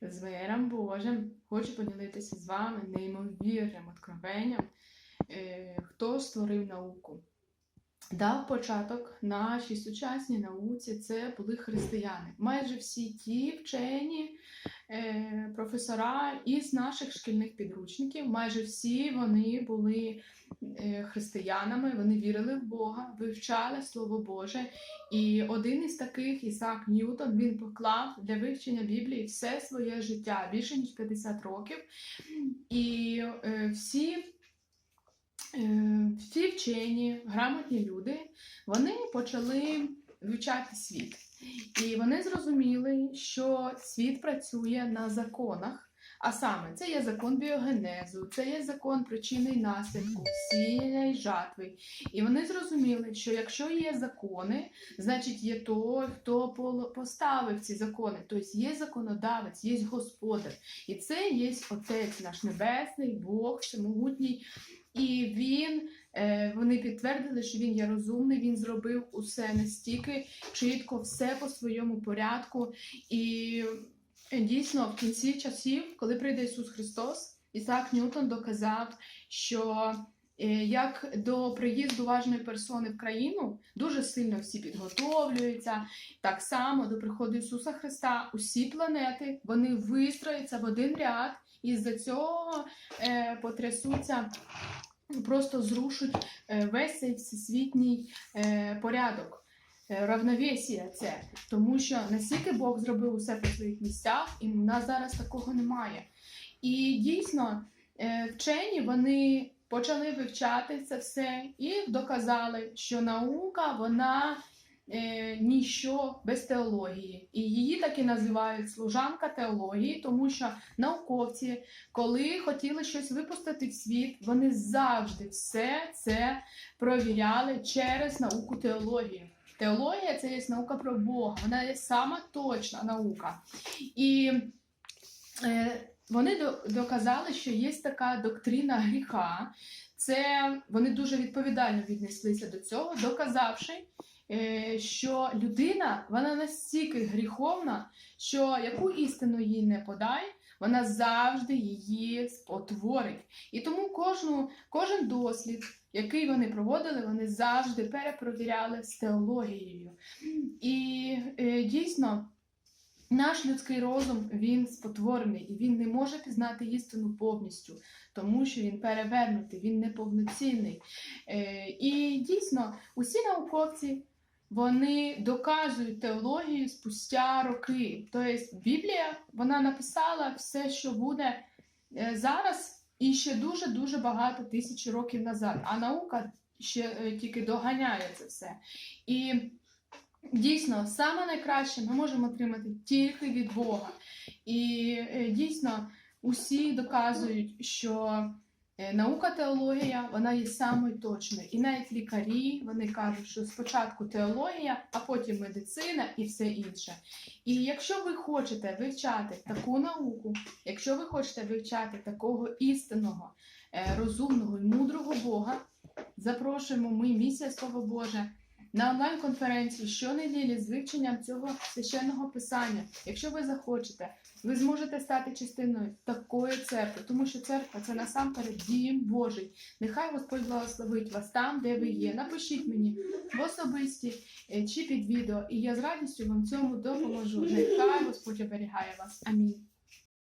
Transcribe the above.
з миром Божим хочу поділитися з вами неймовірним откровенням, е, хто створив науку. Дав початок нашій сучасній науці це були християни. Майже всі ті вчені е, професора із наших шкільних підручників, майже всі вони були е, християнами, вони вірили в Бога, вивчали Слово Боже. І один із таких, Ісаак Ньютон, він поклав для вивчення Біблії все своє життя, більше ніж 50 років. І е, всі. Е, Всі вчені, грамотні люди, вони почали вивчати світ. І вони зрозуміли, що світ працює на законах. А саме, це є закон біогенезу, це є закон причини і наслідку, сіяння і жатви. І вони зрозуміли, що якщо є закони, значить є той, хто поставив ці закони. Тобто є законодавець, є господар. І це є Отець наш Небесний, Бог, Всемогутній. І він, е, вони підтвердили, що він є розумний, він зробив усе настільки чітко, все по своєму порядку. І е, дійсно, в кінці часів, коли прийде Ісус Христос, Ісаак Ньютон доказав, що як до приїзду важної персони в країну дуже сильно всі підготовлюються. Так само до приходу Ісуса Христа усі планети вони вистроються в один ряд, і з-за цього е, потрясуться, просто зрушуть е, весь цей всесвітній е, порядок. е, Равновесія це, тому що настільки Бог зробив усе по своїх місцях, і в нас зараз такого немає. І дійсно, е, вчені вони почали вивчати це все і доказали, що наука вона е, ніщо без теології. І її так і називають служанка теології, тому що науковці, коли хотіли щось випустити в світ, вони завжди все це провіряли через науку теології. Теологія це є наука про Бога, вона є сама точна наука. І е, вони доказали, що є така доктрина гріха. Це вони дуже відповідально віднеслися до цього, доказавши, е, що людина вона настільки гріховна, що яку істину їй не подай, вона завжди її спотворить. І тому кожну, кожен дослід, який вони проводили, вони завжди перепровіряли з теологією. І е, дійсно. Наш людський розум він спотворений і він не може пізнати істину повністю, тому що він перевернутий, він неповноцінний. Е, і дійсно, усі науковці вони доказують теологію спустя роки. Тобто Біблія вона написала все, що буде е, зараз, і ще дуже дуже багато тисяч років назад. А наука ще е, тільки доганяє це все. І Дійсно, саме найкраще ми можемо отримати тільки від Бога. І е, дійсно усі доказують, що е, наука теологія вона є самою точною. І навіть лікарі вони кажуть, що спочатку теологія, а потім медицина і все інше. І якщо ви хочете вивчати таку науку, якщо ви хочете вивчати такого істинного, е, розумного і мудрого Бога, запрошуємо ми, місія Слово Боже на онлайн-конференції щонеділі з вивченням цього священного писання. Якщо ви захочете, ви зможете стати частиною такої церкви, тому що церква це насамперед дім Божий. Нехай Господь благословить вас там, де ви є. Напишіть мені в особисті е, чи під відео, і я з радістю вам цьому допоможу. Нехай Господь оберігає вас. Амінь.